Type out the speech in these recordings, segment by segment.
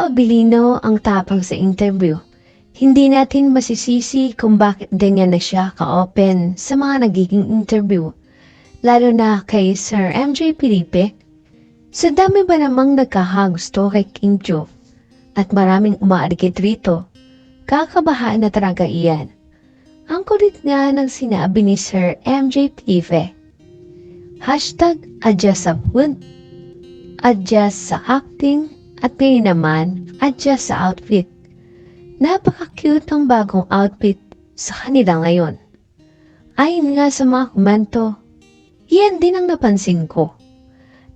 Abilino ang tapang sa interview. Hindi natin masisisi kung bakit ganyan na siya ka-open sa mga nagiging interview. Lalo na kay Sir MJ Felipe. Sa dami ba namang nagkakagusto kay Kim Cho at maraming umaalikit rito, kakabahaan na talaga iyan. Ang kulit nga ng sinabi ni Sir MJ Felipe. Hashtag adjust sa food, adjust sa acting, at ngayon naman, adjust sa outfit. Napaka-cute ng bagong outfit sa kanila ngayon. Ayon nga sa mga komento, yan din ang napansin ko.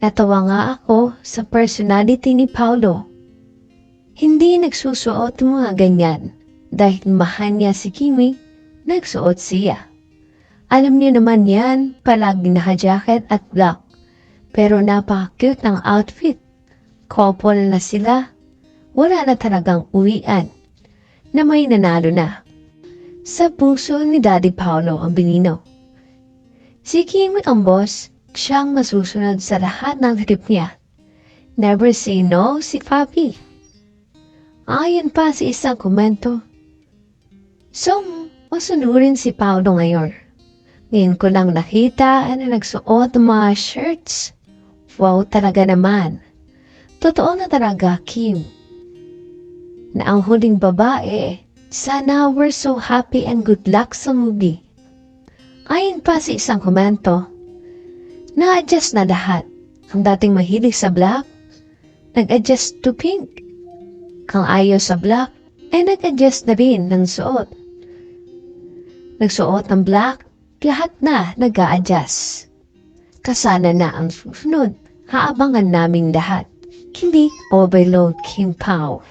Natawa nga ako sa personality ni Paulo. Hindi nagsusuot mga ganyan dahil mahal niya si Kimi, nagsuot siya. Alam niyo naman yan, palagi naka-jacket at black. Pero napaka-cute ng outfit. Couple na sila. Wala na talagang uwian. Na may nanalo na. Sa puso ni Daddy Paolo ang binino. Si Kimi ang boss, siyang masusunod sa lahat ng trip niya. Never say no si Papi. Ayon pa sa isang komento. So, masunurin si Paolo ngayon. Ngayon ko lang nakita na nagsuot mga shirts. Wow talaga naman. Totoo na talaga, Kim. Na ang huling babae, sana we're so happy and good luck sa movie. Ayon pa sa isang komento, na-adjust na lahat. Ang dating mahilig sa black, nag-adjust to pink. Kang ayaw sa black, ay nag-adjust na rin ng suot. Nagsuot ng black, lahat na nag-a-adjust. Kasana na ang susunod, haabangan naming lahat. Hindi overload Kim Pao.